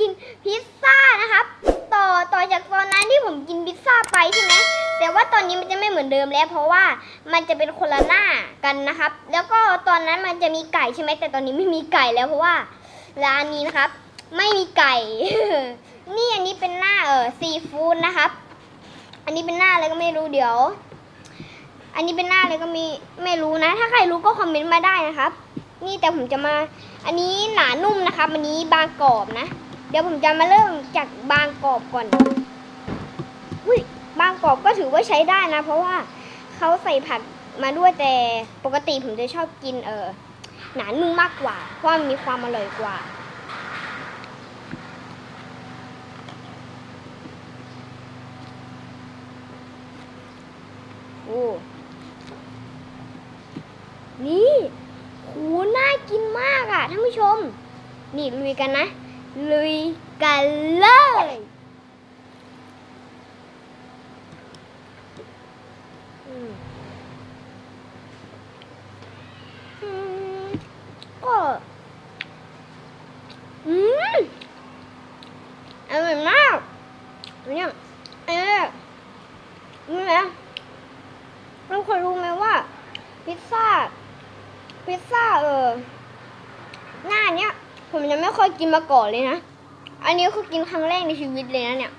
กินพิซซ่านะครับ ต่อต่อจากตอนนั้นที่ผมกินพิซซ่าไปใช่ไหมแต่ว่าตอนนี้มันจะไม่เหมือนเดิมแล้ว เพราะว่ามันจะเป็นคนละหน้ากันนะครับ แล้วก็ตอนนั้นมันจะมีไก่ใช่ไหมแต่ตอนนี้ไม่มีไก่แล้วเพราะว่าร้านนี้นะครับ ไม่มีไก่ นี่อันนี้เป็นหน้าเออซีฟู้ดนะครับ อันนี้เป็นหน้าอะไรก็ไม่รู้เดี๋ยว อันนี้เป็นหน้าอะไรก็มีไม่รู้นะ ถ้าใครรู้ก็คอมเมนต์มาได้นะครับ นี่แต่ผมจะมา อันนี้หนานุ่มนะครับ อันนี้บางกรอบนะ เดี๋ยวผมจะมาเริ่มจากบางกรอบก่อนอุ้ยบางกรอบก็ถือว่าใช้ได้นะ เพราะว่าเขาใส่ผักมาด้วยแต่ปกติผมจะชอบกินเออหนานุ่มมากกว่า เพราะมันมีความอร่อยกว่า โอ้นี่โหน่ากินมากอะท่านผู้ชม นี่ลุยกันนะ ลุยกันเลยอืมอืมก็อืมอร่อยมากเนี่ยเออนี่นะทุกคนรู้ไหมว่า พิซซ่า พิซซ่าเออหน้าเนี้ย ผมยังไม่เคยกินมาก่อนเลยนะ อันนี้คือกินครั้งแรกในชีวิตเลยนะเนี่ย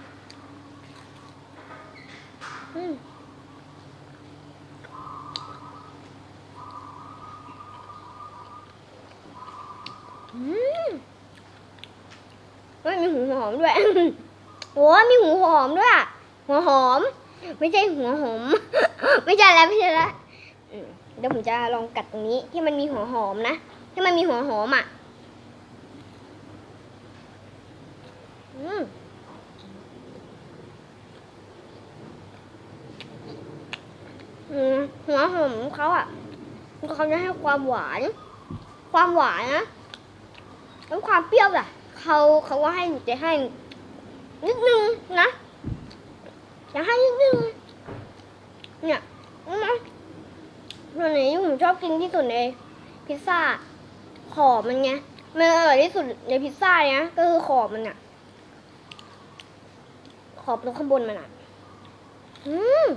อืมอมเฮ้ยมีหูหอมด้วย โอ้มีหูหอมด้วย หัวหอม ไม่ใช่หัวหอม ไม่ใช่แล้วไม่ใช่แล้วเดี๋ยวผมจะลองกัดตรงนี้ที่มันมีหัวหอมนะ ที่มันมีหัวหอมอะ อืมอืม หัวหอมเขาอะเขาจะให้ความหวาน ความหวานนะแล้วความเปรี้ยวอะเขาเขาก็ให้จะให้ นิดนึงนะจะให้นิดนึงเนี่ยนะส่วนไหนที่ผมชอบกินที่สุดในพิซซ่าขอบมันไงมันอร่อยที่สุดในพิซซ่าเนี่ยก็คือขอบมันอะ อบตรงข้างบนมันอะ อืม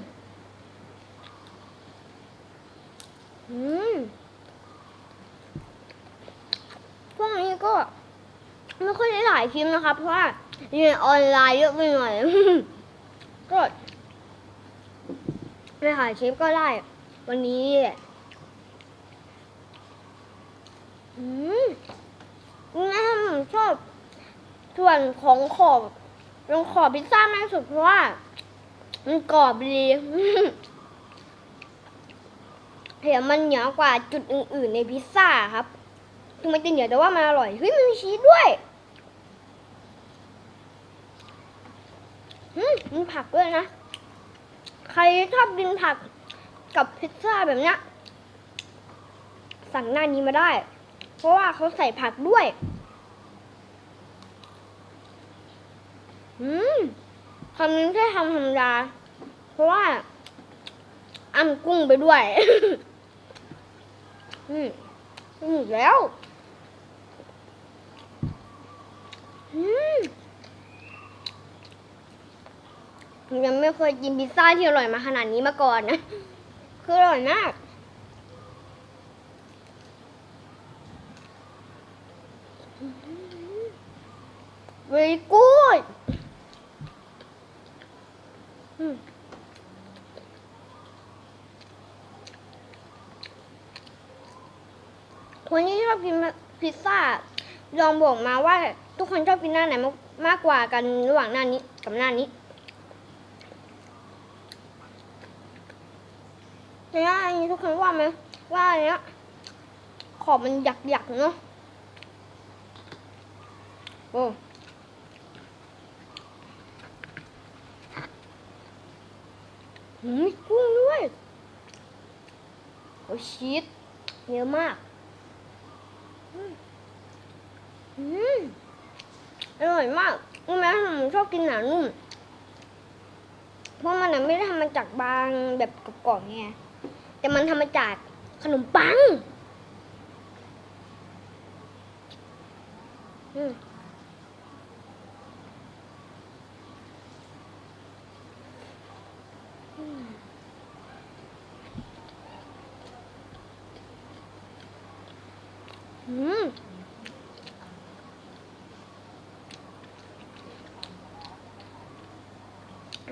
อืมพวกนี้ก็ไม่ค่อยได้หลายคลิปนะครับเพราะว่าเรียนออนไลน์เยอะไปหน่อย ก็ไม่ถ่ายคลิปก็ได้ วันนี้อืมนะผมชอบส่วนของขอบ ตรงขอพิซซ่ามากสุดเพราะว่า มันกรอบดีเห็นมันเหนียวกว่าจุดอื่นๆในพิซซ่าครับถึงมันจะเหนียวแต่ว่ามันอร่อยเฮ้ยมันมีชีสด้วยมมีผักด้วยนะ ใครชอบกินผักกับพิซซ่าแบบเนี้ยสั่งหน้านี้มาได้ เพราะว่าเขาใส่ผักด้วย อืมคำนี้ไม่ใช่ทำธรรมดา เพราะว่าอ้ำกุ้งไปด้วย อืมอืมแล้ว อืมผมยังไม่เคยกินพิซซ่าที่อร่อยมาขนาดนี้มาก่อนนะ คืออร่อยมาก very good อืม คนที่ชอบกินพิซซ่าลองบอกมาว่าทุกคนชอบกินหน้าไหนมากกว่ากันระหว่างหน้านี้กับหน้านี้ในหน้านี้ทุกคนว่าไหมว่าอันเนี้ยขอบมันหยักหยักๆเนาะโอ้หืมมีกุ้งด้วย โอ้ชีสเยอะมาก อืมอร่อยมากรู้ไหมผมชอบกินหนานุ่ม เพราะมันน่ะไม่ได้ทำมาจากบางแบบกรอบๆไง แต่มันทำมาจากขนมปัง อืม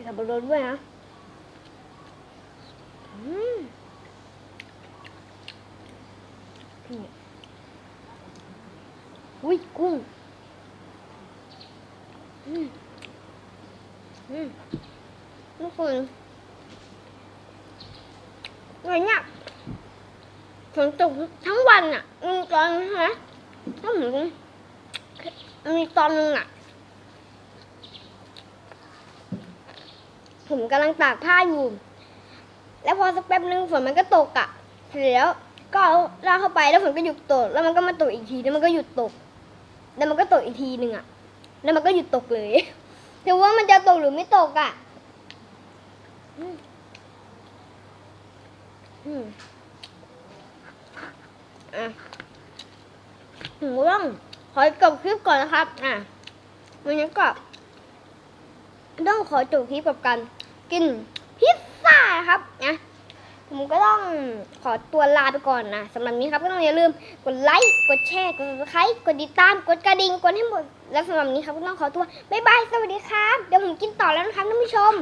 กินสับปะรดด้วยนะอืมนี่อุ้ยกุ้งอืมอืมทุกคนวันเนี้ยฝนตกทั้งวันอะมีตอนนะถ้าผมมีตอนนึงอะ ผมกำลังตากผ้าอยู่ แล้วพอสักแป๊บนึงฝนมันก็ตกอะ่ะเสร็จแล้วก็เอาลากเข้าไปแล้วฝนก็หยุดตก แล้วมันก็มาตกอีกทีแล้วมันก็หยุดตก แล้วมันก็ตกอีกทีหนึ่งอะ่ะ แล้วมันก็หยุดตกเลยถือว่ามันจะตกหรือไม่ตกอะ่ะอืมอืมอะผมก็ต้องขอจบคลิปก่อนนะครับ อะวันนี้ก็ต้องขอจบคลิปกับการ กินพิซซ่าครับนะผมก็ต้องขอตัวลาไปก่อนนะสำหรับนี้ครับก็ต้องอย่าลืมกดไลค์กดแชร์กดคลิกกดติดตามกดกระดิ่งกดให้หมด และสำหรับนี้ครับก็ต้องขอตัวบ๊ายบายสวัสดีครับ เดี๋ยวผมกินต่อแล้วนะครับท่านผู้ชม